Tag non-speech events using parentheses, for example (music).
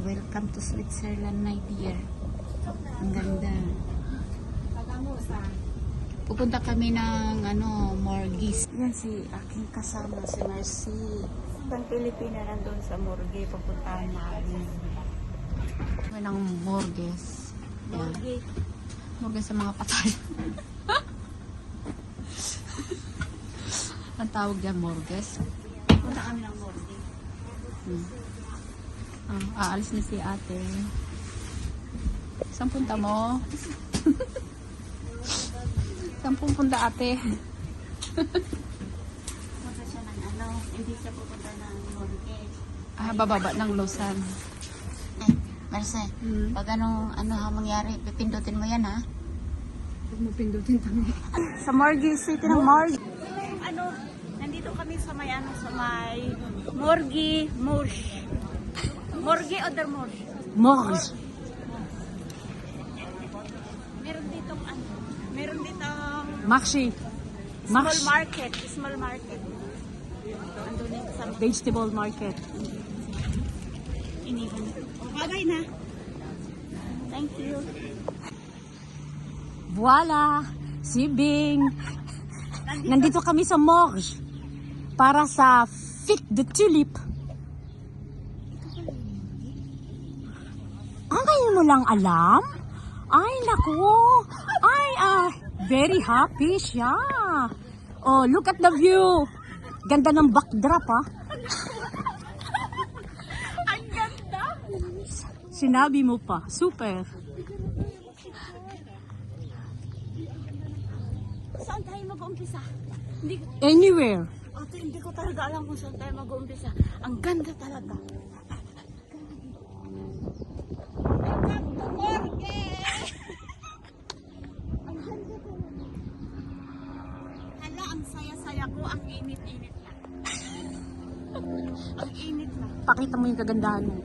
welcome to Switzerland, my dear. Ang ganda. Pupunta kami ng ano, Morgis. Yan si aking kasama, si Mercy. Ibang Pilipina nandun sa Morgue, pupuntahan namin. Kami ng Morges. Yan. Morges sa mga patay. (laughs) Ang tawag dyan, Morges. Punta kami ng Morgue. Hmm. Ah, aalis na si ate. Saan punta mo? (laughs) Saan pupunta ate? Punta siya ng ano, hindi siya pupunta ng mortgage. Ah, bababa ng Lausanne. Ay, Marce, Hmm. pag anong ano ha mangyari, pipindutin mo yan ha? Huwag mo pindutin kami. Sa Morgue City ng Morgue. Ano, nandito kami sa may ano, sa may Morgue Morge. Morgue o der Morge? Morges. Meron dito ano, meron dito Maxi. small Max. market, small market. Andun yung Vegetable market. iniwan. Bagay na. Thank you. Voila! Si Bing! Nandito kami sa Morges para sa Fit de Tulip. Ah, ngayon mo lang alam? Ay, naku! Ay, ah, very happy siya. Oh, look at the view. Ganda ng backdrop, ah. (laughs) Ang ganda! Sinabi mo pa. Super. Saan tayo mag-umpisa? Hindi, Anywhere. ate, hindi ko talaga alam kung saan tayo mag-umpisa. Ang ganda talaga. Welcome to Morgue! ang ganda talaga. Hala, saya-saya ko. Ang init-init lang. (laughs) ang init lang. Pakita mo yung kagandahan mo